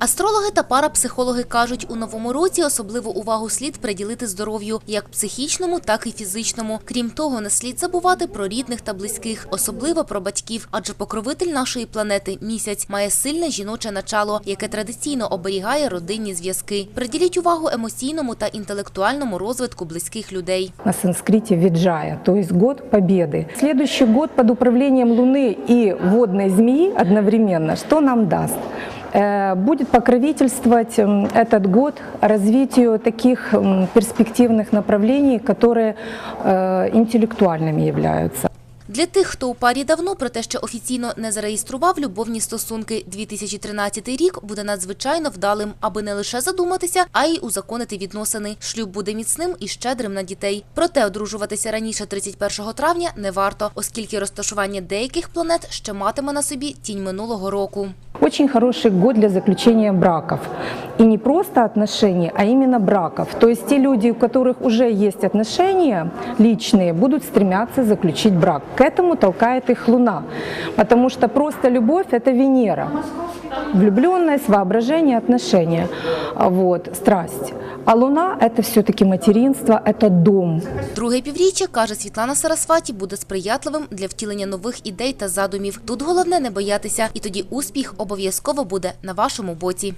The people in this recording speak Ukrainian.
Астрологи та парапсихологи кажуть, у новому році особливу увагу слід приділити здоров'ю, як психічному, так і фізичному. Крім того, не слід забувати про рідних та близьких, особливо про батьків, адже покровитель нашої планети місяць має сильне жіноче начало, яке традиційно оберігає родинні зв'язки. Приділіть увагу емоційному та інтелектуальному розвитку близьких людей. на санскрите виджая, то есть год победы. Следующий год под управлением Луны и водной змеи одновременно, что нам даст? Э, Будет покровительствовать м, этот год развитию таких м, перспективных направлений, которые э, интеллектуальными являются. Для тих, хто у парі давно, проте ще офіційно не зареєстрував любовні стосунки, 2013 рік буде надзвичайно вдалим, аби не лише задуматися, а й узаконити відносини. Шлюб буде міцним і щедрим на дітей. Проте одружуватися раніше 31 травня не варто, оскільки розташування деяких планет ще матиме на собі тінь минулого року. Очень хороший год для заключения браков. И не просто отношений, а именно браков. То есть те люди, у которых уже есть отношения личные, будут стремятся заключить брак. К этому толкает их Луна. Потому что просто любовь – это Венера. Влюбленность, воображение, отношения. А Вот, страсть. А Луна – это все-таки материнство, это дом. Друге півріччя, каже Світлана Сарасваті, буде сприятливим для втілення нових ідей та задумів. Тут головне не боятися, і тоді успіх обов'язково буде на вашому боці.